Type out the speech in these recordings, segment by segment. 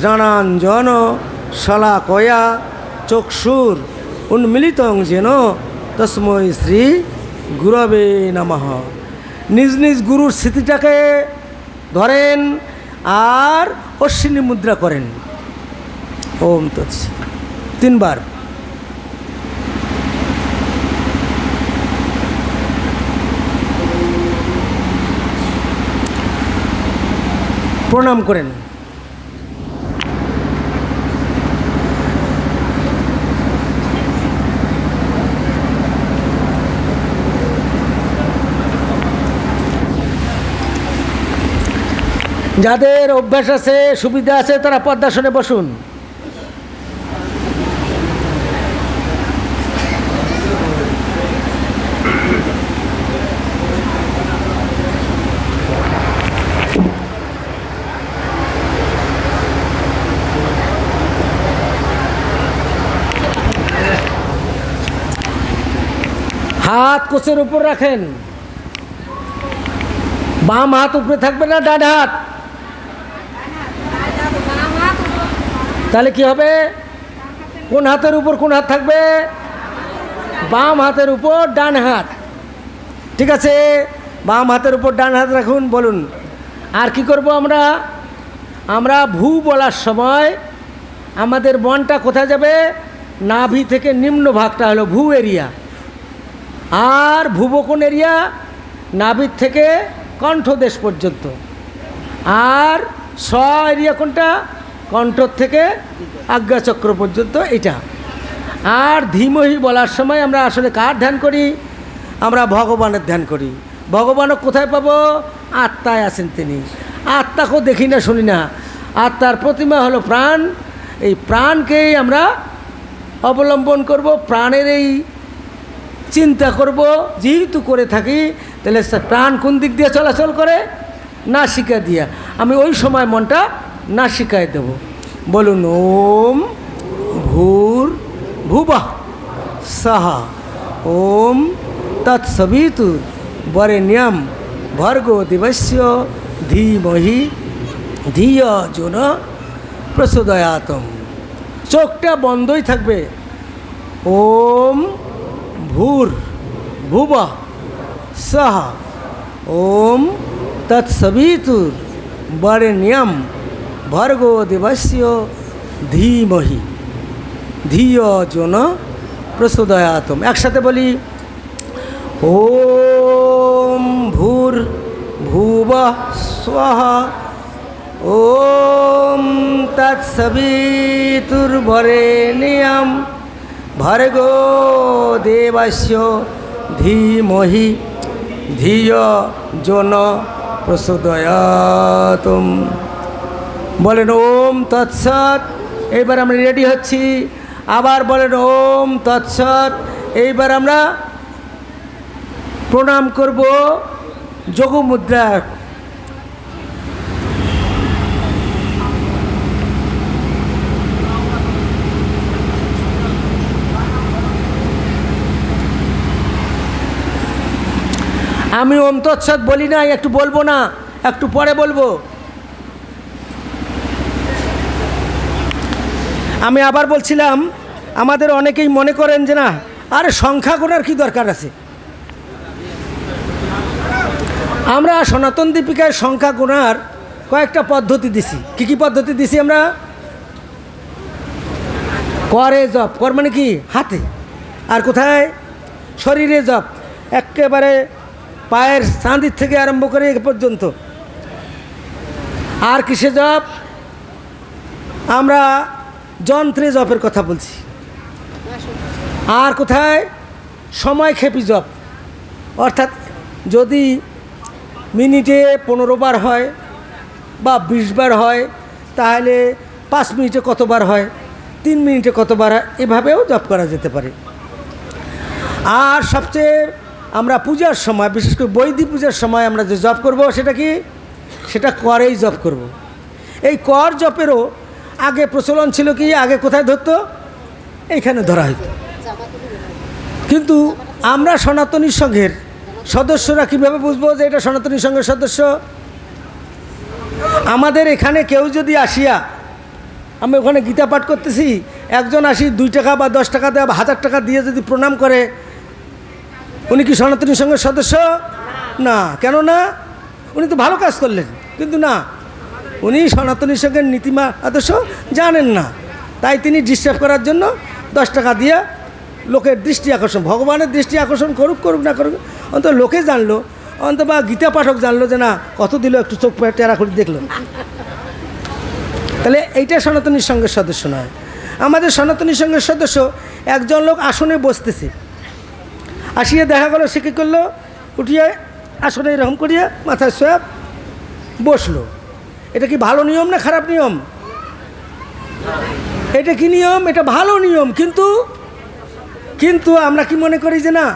জ্ঞানাঞ্জন শলাকয়া চক্ষুর উন্মিলিতং যেন তসময় শ্রী গুরবে নমঃ। নিজ নিজ গুরুর স্মৃতিটাকে ধরেন আর অশ্বিনী মুদ্রা করেন। ওম তৎস। তিনবার। প্রণাম করেন। যাদের অভ্যাস আছে, সুবিধা আছে, তারা পদ্মাসনে বসুন। হাত কোচের উপর রাখেন। বাম হাত উপরে থাকবে না, ডান হাত। তাহলে কি হবে? কোন হাতের উপর কোন হাত থাকবে? বাম হাতের উপর ডান হাত। ঠিক আছে? বাম হাতের উপর ডান হাত রাখুন, বলুন। আর কি করব আমরা? আমরা ভূ বলার সময় আমাদের মনটা কোথায় যাবে? নাভি থেকে নিম্ন ভাগটা হলো ভূ এরিয়া। আর ভুবকোণ এরিয়া নাভির থেকে কণ্ঠদেশ পর্যন্ত। আর স এরিয়া কোনটা? কণ্ঠর থেকে আজ্ঞাচক্র পর্যন্ত এটা। আর ধীমহি বলার সময় আমরা আসলে কার ধ্যান করি? আমরা ভগবানের ধ্যান করি। ভগবানও কোথায় পাবো? আত্মায় আছেন তিনি। আত্মাকেও দেখি না, শুনি না। আত্মার প্রতিমা হলো প্রাণ। এই প্রাণকেই আমরা অবলম্বন করব, প্রাণের এই চিন্তা করব। যেহেতু করে থাকি, তাহলে প্রাণ কোন দিক দিয়ে চলাচল করে? না নাসিকা দিয়া। আমি ওই সময় মনটা নাসিকায় দেব। বলুন, ওম ভূর ভুবাহ সাহা। ওম তৎসবিতু বরেণ্যম ভর্গ দিবস্য ধীমহি ধিয় জন প্রসোদয়াতম চোখটা বন্ধই থাকবে। ওম ভূর ভুব সহ। ওম তৎসবিতুর বরেণ্যম ভর্গো দেবস্য ধীমহি ধিয় জন প্রসোদয়াতম একসাথে বলি, ওম ভূর ভুব স্বহ ওম তৎসবিতুর্বরেণ্যম ভর্গো দেবস্য ধীমহি, ধিয় জন প্রসোদয়াতম। বলেন ওম তৎসৎ। এইবার আমরা রেডি হচ্ছি। আবার বলেন ওম তৎসৎ। এইবার আমরা প্রণাম করব যোগমুদ্রা আমি ওম তৎসৎ বলি না একটু বলব না, একটু পরে বলব। আমি আবার বলছিলাম, আমাদের অনেকেই মনে করেন যে না, আরে সংখ্যা গোনার কি দরকার আছে? আমরা সনাতন দীপিকায় সংখ্যা গোনার কয়েকটা পদ্ধতি দিছি। কি কি পদ্ধতি দিছি আমরা? করে জপ। কর মানে কি? হাতে। আর কোথায়? শরীরে জপ। একেবারে পায়ের চাঁদির থেকে আরম্ভ করে এ পর্যন্ত। আর কিসে জপ? আমরা যন্ত্রে জপের কথা বলছি। আর কোথায়? সময় খেপি জপ। অর্থাৎ যদি মিনিটে পনেরো বার হয় বা বিশ বার হয়, তাহলে পাঁচ মিনিটে কতবার হয়, তিন মিনিটে কতবার হয়, এভাবেও জপ করা যেতে পারে। আর সবচেয়ে আমরা পূজার সময়, বিশেষ করে বৈদিক পূজার সময় আমরা যে জপ করব, সেটা কি? সেটা করেই জপ করব। এই কর জপেরও আগে প্রচলন ছিল কি, আগে কোথায় ধরতো? এইখানে ধরা হতো কিন্তু আমরা সনাতনী সংঘের সদস্যরা কীভাবে বুঝব যে এটা সনাতনী সংঘের সদস্য? আমাদের এখানে কেউ যদি আসিয়া, আমি ওখানে গীতা পাঠ করতেছি, একজন আসি দুই টাকা বা দশ টাকা দেওয়া বা হাজার টাকা দিয়ে যদি প্রণাম করে, উনি কি সনাতনী সংঘের সদস্য? না। কেন না উনি তো ভালো কাজ করলেন। কিন্তু না উনি সনাতনী সংঘের নীতিমা আদর্শ জানেন না। তাই তিনি ডিস্টার্ব করার জন্য দশ টাকা দিয়ে লোকের দৃষ্টি আকর্ষণ, ভগবানের দৃষ্টি আকর্ষণ করুক করুক, না করুক, অন্তত লোকে জানলো অন্ত বা গীতা পাঠক জানলো যে না, কত দিল একটু চোখ টেরা করে দেখল। তাহলে এইটা সনাতনী সংঘের সদস্য নয়। আমাদের সনাতনী সংঘের সদস্য একজন লোক আসনে বসতেছে। আসিয়ে দেখা গেলো, সে কী করল? উঠিয়ে আসনে এরকম করিয়া মাথায় সোয়াব বসল। এটা কি ভালো নিয়ম না খারাপ নিয়ম? এটা কি নিয়ম? এটা ভালো নিয়ম। কিন্তু কিন্তু আমরা কি মনে করি যে না,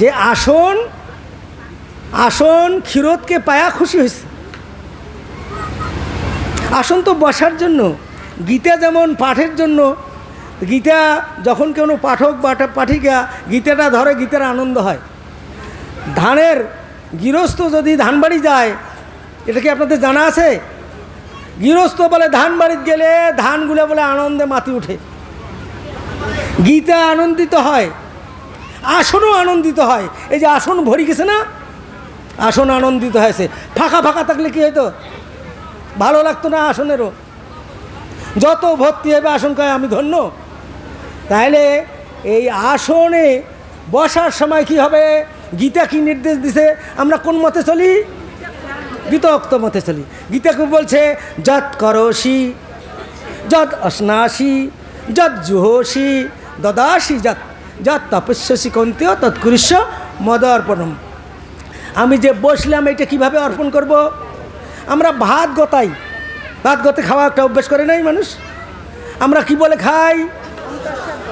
যে আসন আসন ক্ষীরোদকে পায়া খুশি হয়েছে আসন তো বসার জন্য, গীতা যেমন পাঠের জন্য, গীতা যখন কোনো পাঠক বা পাঠিকা গীতাটা ধরে, গীতার আনন্দ হয়। ধানের গৃহস্থ যদি ধান বাড়ি যায় এটা কি আপনাদের জানা আছে? গৃহস্থ বলে ধান বাড়িতে গেলে ধানগুলো বলে আনন্দে মাতি ওঠে। গীতা আনন্দিত হয়, আসনও আনন্দিত হয়। এই যে আসন ভরি গেছে না? আসন আনন্দিত হয়েছে। ফাঁকা ফাঁকা থাকলে কি হয়তো ভালো লাগতো না আসনেরও। যত ভর্তি হবে আসন কয় আমি ধন্য। তাহলে এই আসনে বসার সময় কি হবে? গীতা কি নির্দেশ দিছে? আমরা কোন মতে চলি? গীতোক্ত মতে চলি। গীতাকে বলছে, যৎ করসি, যৎ অশ্নাসি যৎ জুহসি, দদাসি যৎ যৎ তপস্যসি কন্তীয় মদ অর্পণম আমি যে বসলাম, এটা কীভাবে অর্পণ করব? আমরা ভাত গতাই। ভাত গতে খাওয়া একটা অভ্যেস করে নাই মানুষ? আমরা কি বলে খাই?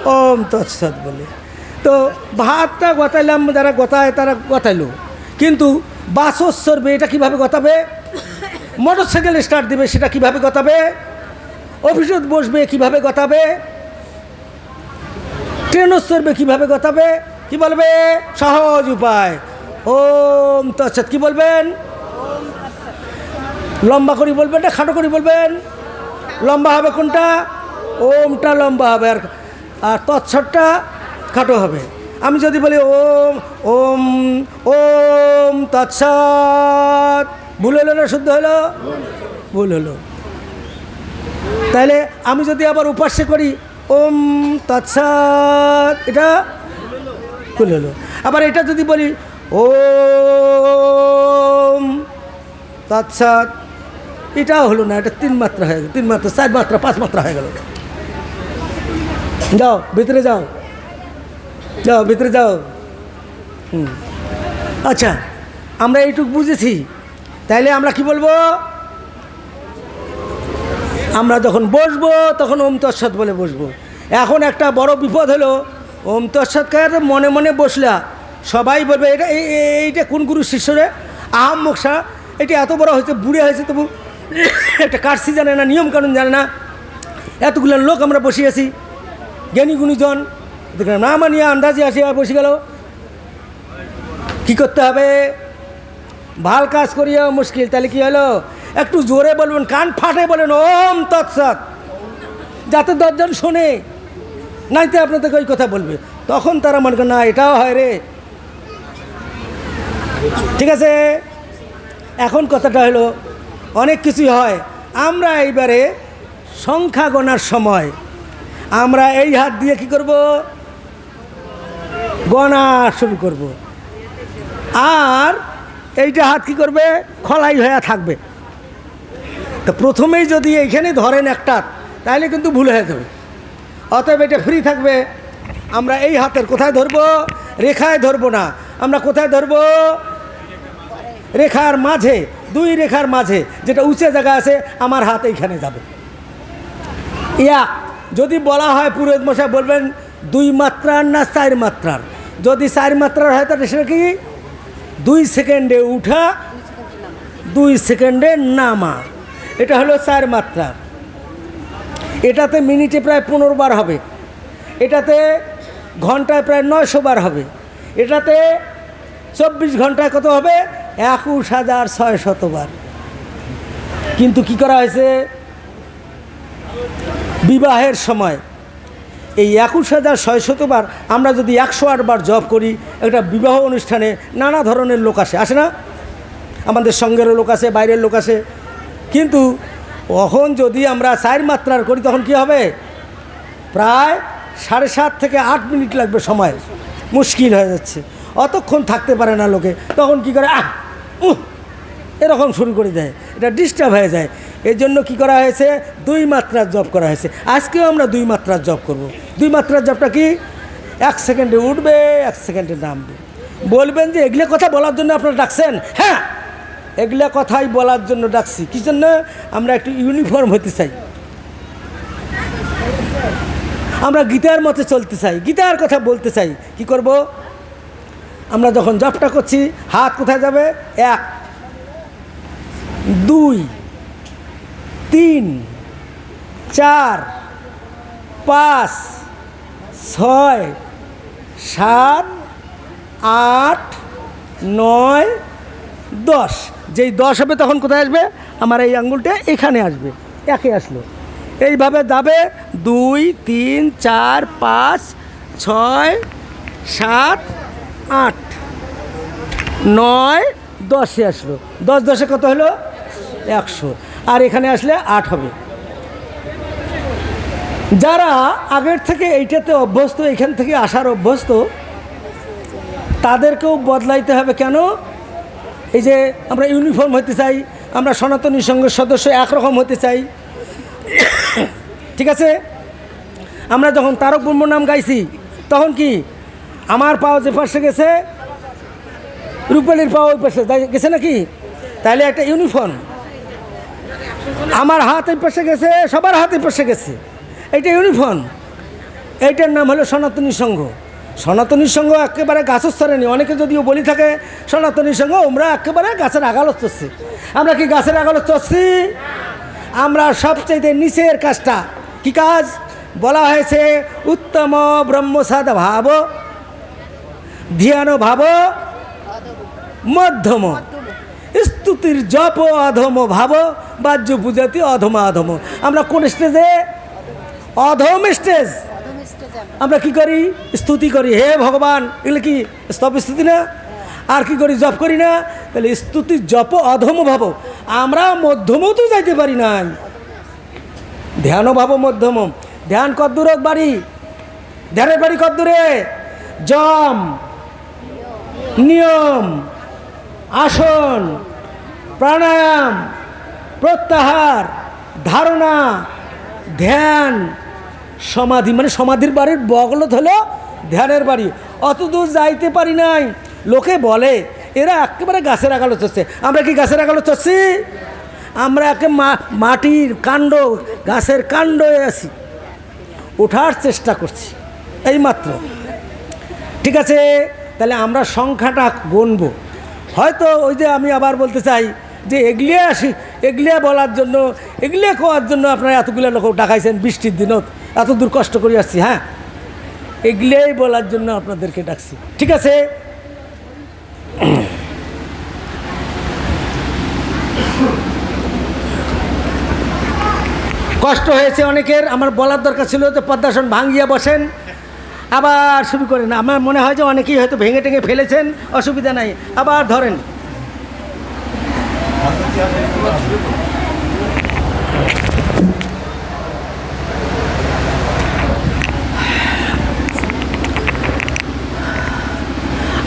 ওম তৎসৎ বলে। তো ভাতটা গতাইলাম, যারা গতায় তারা গতাইলো। কিন্তু বাসস্বরবে এটা কীভাবে গতাবে? মোটর সাইকেল স্টার্ট দেবে, সেটা কীভাবে গতাবে? অফিসে বসবে, কীভাবে গতাবে? ট্রেনও চড়বে কীভাবে গতাবে? কি বলবে? সহজ উপায়। ওম তৎসৎ, কি বলবেন? লম্বা করে বলবেন না, খাটো করে বলবেন? লম্বা হবে কোনটা? ওমটা লম্বা হবে আর আর তৎসৎটা খাটো হবে। আমি যদি বলি ওম ওম ওম তৎসৎ, ভুল হলো না, শুদ্ধ হলো? ভুল হলো। তাহলে আমি যদি আবার উপাস্য করি, ওম তৎসৎ, এটা ভুল হলো। আবার এটা যদি বলি, ওম তৎসৎ, এটাও হলো না, এটা তিন মাত্রা হয়ে গেল, তিন মাত্রা, চার মাত্রা, পাঁচ মাত্রা হয়ে গেল। যাও, ভিতরে যাও। যাও, ভিতরে যাও। হুম। আচ্ছা আমরা এইটুকু বুঝেছি। তাইলে আমরা কি বলব? আমরা যখন বসবো, তখন ওম তৎসৎ বলে বসবো। এখন একটা বড় বিপদ হলো, ওম তৎসৎ কার মনে মনে বসলা। সবাই বলবে, এটা এই- এই- এইটা কোন গুরু শিষ্যরে আহাম মোক্ষা, এটা এত বড় হয়েছে, বুড়ে হয়েছে তবু। একটা কাটসি জানে না, নিয়মকানুন জানে না। এতগুলো লোক আমরা বসে আছি জ্ঞানী গুণীজন না মানিয়া আন্দাজে আসি আর বসে গেল। কি করতে হবে? ভালো কাজ করিয়া মুশকিল, তাহলে কি হলো? একটু জোরে বলবেন, কান ফাটে বলেন, ওম তৎসৎ। যাতে দশজন শোনে, নাইতে আপনাদেরকে ওই কথা বলবে। তখন তারা মনে করে, না, এটাও হয় রে। ঠিক আছে? এখন কথাটা হলো, অনেক কিছুই হয়। আমরা এইবারে সংখ্যা গণার সময়। আমরা এই হাত দিয়ে কি করব? গণা শুরু করব। আর এইটা হাত কি করবে? খলাই হয়ে থাকবে। তো প্রথমেই যদি এইখানে ধরেন একটা, তাহলে কিন্তু ভুল হয়ে যাবে। অতএব এটা ফ্রি থাকবে। আমরা এই হাতের কোথায় ধরবো? রেখায় ধরবো না। আমরা কোথায় ধরবো? রেখার মাঝে, দুই রেখার মাঝে, যেটা উঁচে জায়গা আছে, আমার হাত এইখানে যাবে। ইয়া, যদি বলা হয় পুরোহিত মশাই বলবেন, দুই মাত্রার না চার মাত্রার? যদি চার মাত্রার হয়, তাহলে সেটা কি? দুই সেকেন্ডে উঠা, দুই সেকেন্ডে নামা। এটা হলো চার মাত্রা। এটাতে মিনিটে প্রায় পনেরো বার হবে। এটাতে ঘন্টায় প্রায় নয়শো বার হবে। এটাতে চব্বিশ ঘন্টায় কত হবে? একুশ হাজার ছয় শতবার কিন্তু কি করা হয়েছে? বিবাহের সময়। এই একুশ হাজার ছয়শতবার আমরা যদি একশো আটবার জব করি, একটা বিবাহ অনুষ্ঠানে নানা ধরনের লোক আসে। আসে না? আমাদের সঙ্গেরও লোক আসে, বাইরের লোক আসে। কিন্তু তখন যদি আমরা চার মাত্রার করি, তখন কি হবে? প্রায় সাড়ে সাত থেকে আট মিনিট লাগবে সময়। মুশকিল হয়ে যাচ্ছে। অতক্ষণ থাকতে পারে না লোকে। তখন কি করে? আহ, উহ, এরকম শুরু করে দেয়। এটা ডিস্টার্ব হয়ে যায়। এই জন্য কী করা হয়েছে? দুই মাত্রার জব করা হয়েছে। আজকেও আমরা দুই মাত্রার জব করব। দুই মাত্রার জবটা কি? এক সেকেন্ডে উঠবে, এক সেকেন্ডে নামবে। বলবেন যে, এগুলো কথা বলার জন্য আপনারা ডাকছেন? হ্যাঁ এগুলো কথাই বলার জন্য ডাকছি। কী জন্য? আমরা একটু ইউনিফর্ম হতে চাই। আমরা গীতার মতে চলতে চাই। গীতার কথা বলতে চাই। কি করব? আমরা যখন জবটা করছি, হাত কোথায় যাবে? এক, দুই। তিন, চার, পাঁচ, ছয়, সাত, আট, নয়, দশ। যেই দশ হবে তখন কোথায় আসবে? আমার এই আঙ্গুলটা এখানে আসবে, একে আসলো। এইভাবে যাবে, দুই, তিন, চার, পাঁচ, ছয়, সাত, আট, নয়, দশে আসলো। দশ দশে কত হলো? একশো। আর এখানে আসলে আট হবে। যারা আগের থেকে এইটাতে অভ্যস্ত, এখান থেকে আসার অভ্যস্ত, তাদেরকেও বদলাইতে হবে কেন? এই যে আমরা ইউনিফর্ম হতে চাই, আমরা সনাতনী সংঘের সদস্য একরকম হতে চাই। ঠিক আছে? আমরা যখন তারক ব্রহ্ম নাম গাইছি, তখন কি আমার পাও যে পাশে গেছে রূপালির পাও ওই পাশে গেছে নাকি? তাহলে একটা ইউনিফর্ম। আমার হাত পাশে গেছে, সবার হাত পাশে গেছে। এইটা ইউনিফর্ম। এইটার নাম হলো সনাতনী সংঘ। সনাতনী সংঘ একেবারে গাছের স্তরে নেই অনেকে যদিও বলি থাকে, সনাতনী সংঘ আমরা একেবারে গাছের আগালত চড়ছি আমরা কি গাছের আগালত চড়ছি আমরা সবচেয়ে নিচের কাজটা কি কাজ? বলা হয়েছে, উত্তম ব্রহ্মসাদ ভাব, ধ্যান ভাব, মধ্যম। স্তুতির জপ অধম ভাব, বাহ্য পূজাতি অধম অধম আমরা কোন স্টেজে? অধম স্টেজ। আমরা কি করি? স্তুতি করি। হে ভগবান, এগুলো কি স্তব স্তুতি না? আর কি করি? জপ করি না? তাহলে স্তুতি, জপ, অধম ভাব। আমরা মধ্যমও তো যাইতে পারি না ধ্যান ভাব মধ্যম। ধ্যান কদ্দূর বাড়ি? ধ্যানের বাড়ি কদ্দূরে জম। নিয়ম। আসন, প্রাণায়াম, প্রত্যাহার, ধারণা, ধ্যান, সমাধি মানে সমাধির বাড়ির বগলত হলো ধ্যানের বাড়ি। অত দূর যাইতে পারি নাই। লোকে বলে, এরা একেবারে গাছের আগালো চড়ছে। আমরা কি গাছের আগালো চড়ছি? আমরা একে মাটির কাণ্ড, গাছের কাণ্ড আছি। ওঠার চেষ্টা করছি, এইমাত্র। ঠিক আছে? তাহলে আমরা সংখ্যাটা গুনবো। হয়তো ওই যে আমি আবার বলতে চাই যে এগলিয়ে আসি, এগলিয়ে বলার জন্য, এগলিয়ে খাওয়ার জন্য আপনারা এতগুলো লোক ডাকাইছেন বৃষ্টির দিনত, এত দূর কষ্ট করে আসছি হ্যাঁ? এগলিয়েই বলার জন্য আপনাদেরকে ডাকছি, ঠিক আছে? কষ্ট হয়েছে অনেকের, আমার বলার দরকার ছিল যে পদ্মাসন ভাঙ্গিয়া বসেন। আবার শুরু করেন। আমার মনে হয় যে অনেকেই হয়তো ভেঙে টেঙে ফেলেছেন, অসুবিধা নাই। আবার ধরেন।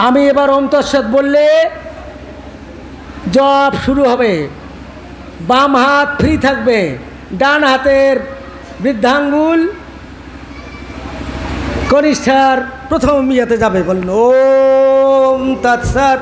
আমি এবার অন্তঃসদ বললে জব শুরু হবে। বাম হাত ফ্রি থাকবে, ডান হাতের বৃদ্ধাঙ্গুল কনিষ্ঠার প্রথম ইয়াতে যাবে বলেন ওম তৎসৎ।